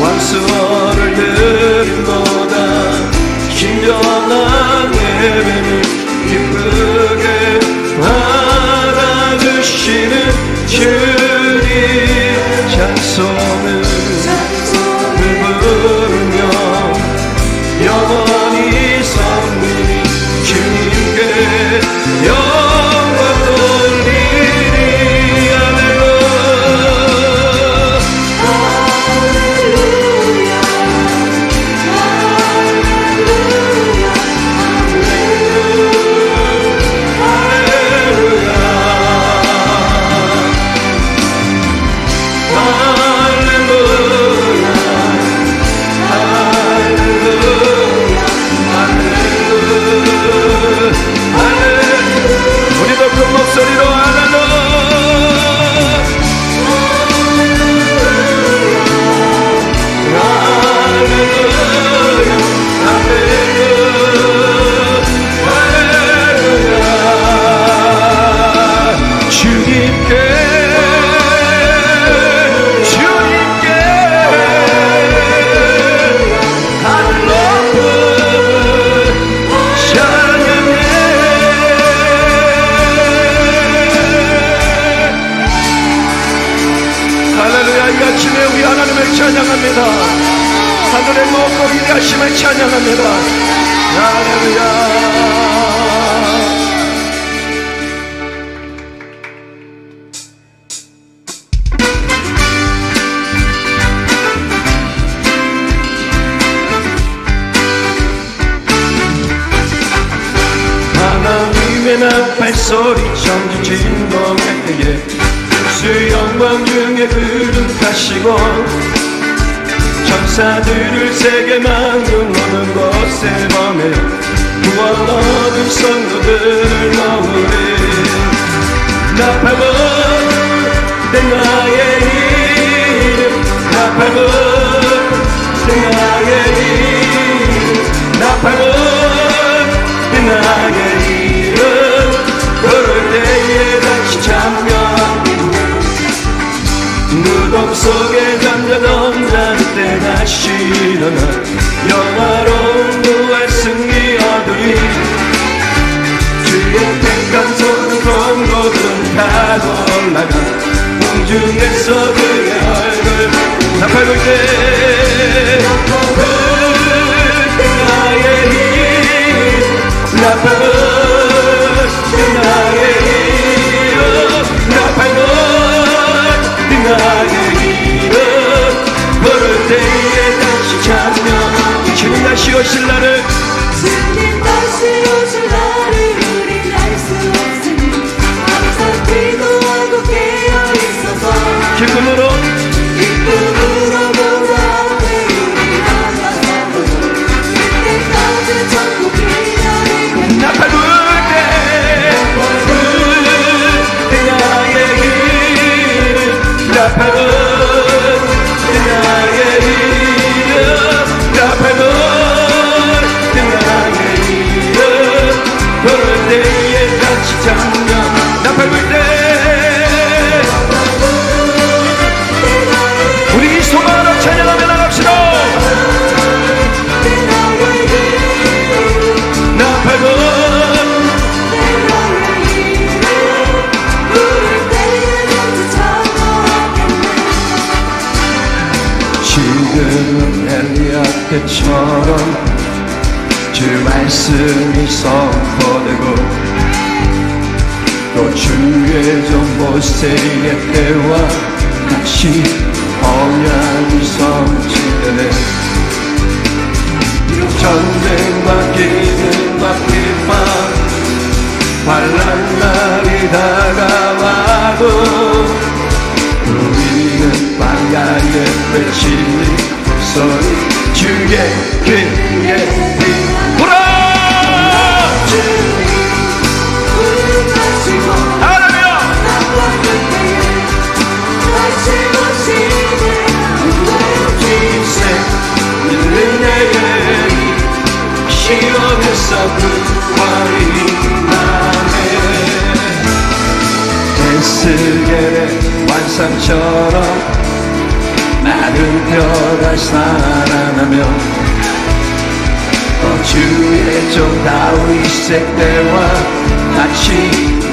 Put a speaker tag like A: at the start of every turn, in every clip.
A: Once a 언제나 발소리쳐
B: 지친 봄의
A: 그에 수영광 중에 흐름 가시고 천사들을 세계 만금 오는 곳에 범해 구원 어둠 성도들을 모으리 나팔문 내 나의 이름 나팔문 내 나의 이름 나팔문 무덤 속에 잠자던 잣대 다시 일어나 영화로운 부활 승리 얻으리 주의 백강소는 검고든 다 올라가 공중에서 그의 얼굴 나팔 불때 것일 나를 주님 다시 오실 나를 우리 알수 없으니 항상 기도하고 깨어 있어서 기쁨으로 Hello. 말씀이 선포되고 또 주의 정보 세리의 때와 다시 언약이 성취되네. 전쟁과 기능과 비판 환란 날이 다가와도 우리는 광야에 외치는 소리 주의 그의 시험에서 구원이 나네 에스겔의 완상처럼 많은 뼈가 살아나며 또 주의 종 다윗의 때와 같이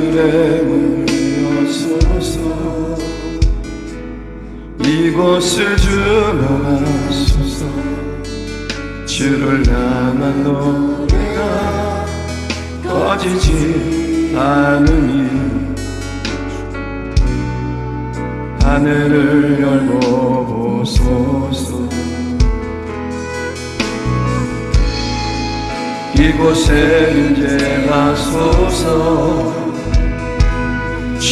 A: 문을 여소서. 이곳을 주문하소서. 주를 향한 노래가 꺼지지 않으니. 하늘을 열고 보소서. 이곳에 임재하소서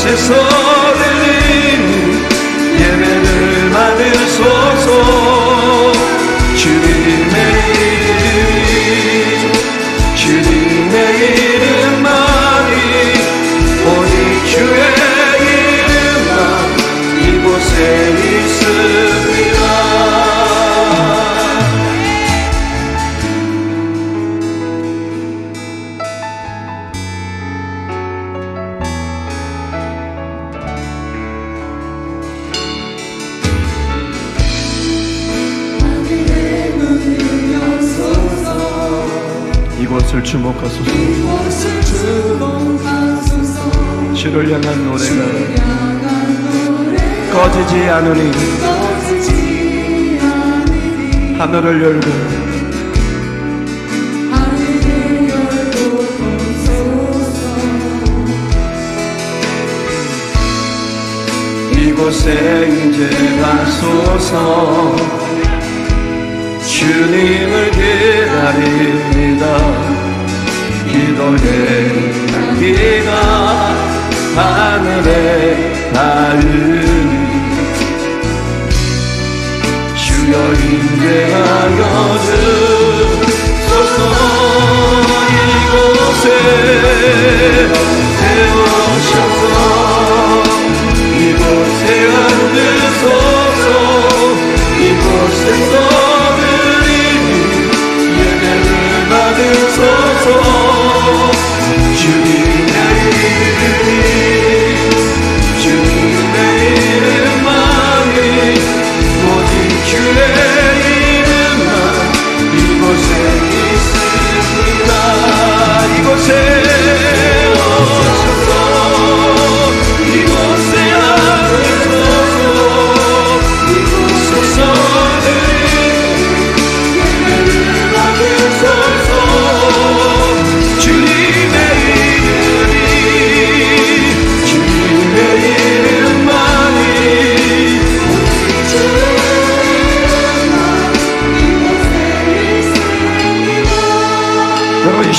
A: 곳에서 들리는 예배를 받으소서 이곳을 주목하소서. 주를 향한 노래가 꺼지지 않으니 하늘을 열고 이곳에 이제 가소서. 주님을 기다립니다. 기도의 향기가 하늘에 닿으니 주여 인재하여 주소서 이곳에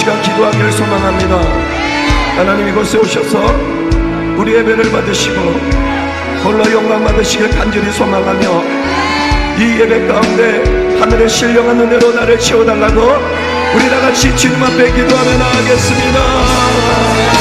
A: 시간 기도하기를 소망합니다. 하나님 이곳에 오셔서 우리 예배를 받으시고 홀로 영광 받으시길 간절히 소망하며 이 예배 가운데 하늘의 신령한 은혜로 나를 채워달라고 우리 다 같이 주님 앞에 기도하며 나가겠습니다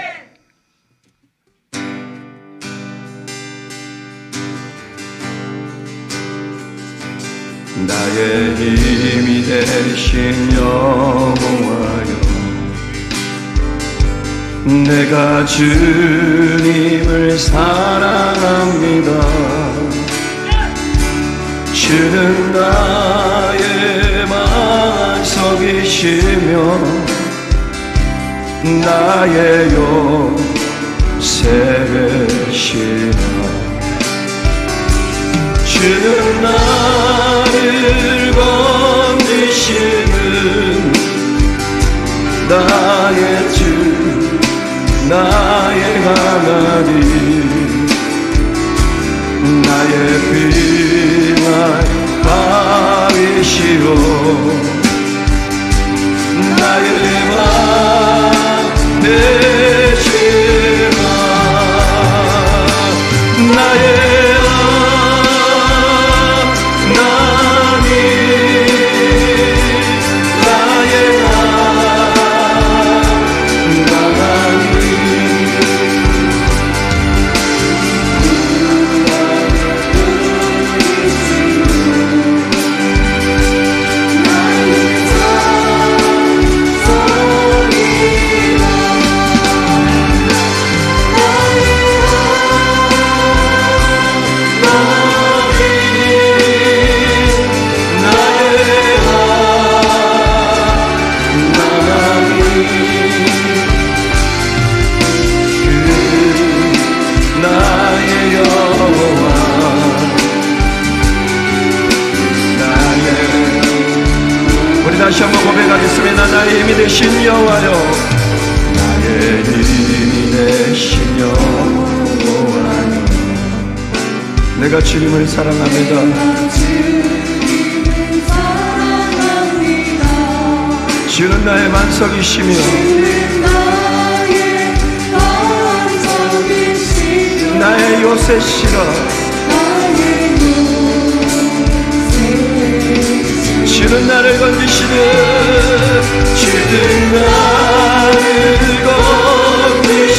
A: 되신 여호와여 내가 주님을 사랑합니다. 주는 나의 만석이시며 나의 요새시라 주는 나를 건 지시는 나의 주 나의 하나님. 나의 피날 바위시오. 나의 맘 주님을 사랑합니다. 주는 나의 만석이시며
B: 나의
A: 요새시라. 주는 나를 건지시는 주는 나를 건지시는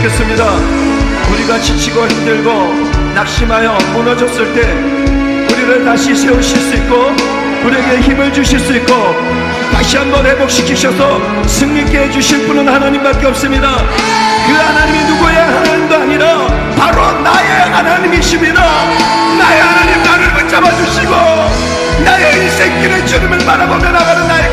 A: 기억했습니다. 우리가 지치고 힘들고 낙심하여 무너졌을 때 우리를 다시 세우실 수 있고 우리에게 힘을 주실 수 있고 다시 한번 회복시키셔서 승리케 해주실 분은 하나님밖에 없습니다. 그 하나님이 누구의 하나님도 아니라 바로 나의 하나님이십니다. 나의 하나님 나를 붙잡아 주시고 나의 인생길의 주님을 바라보며 나가는 나의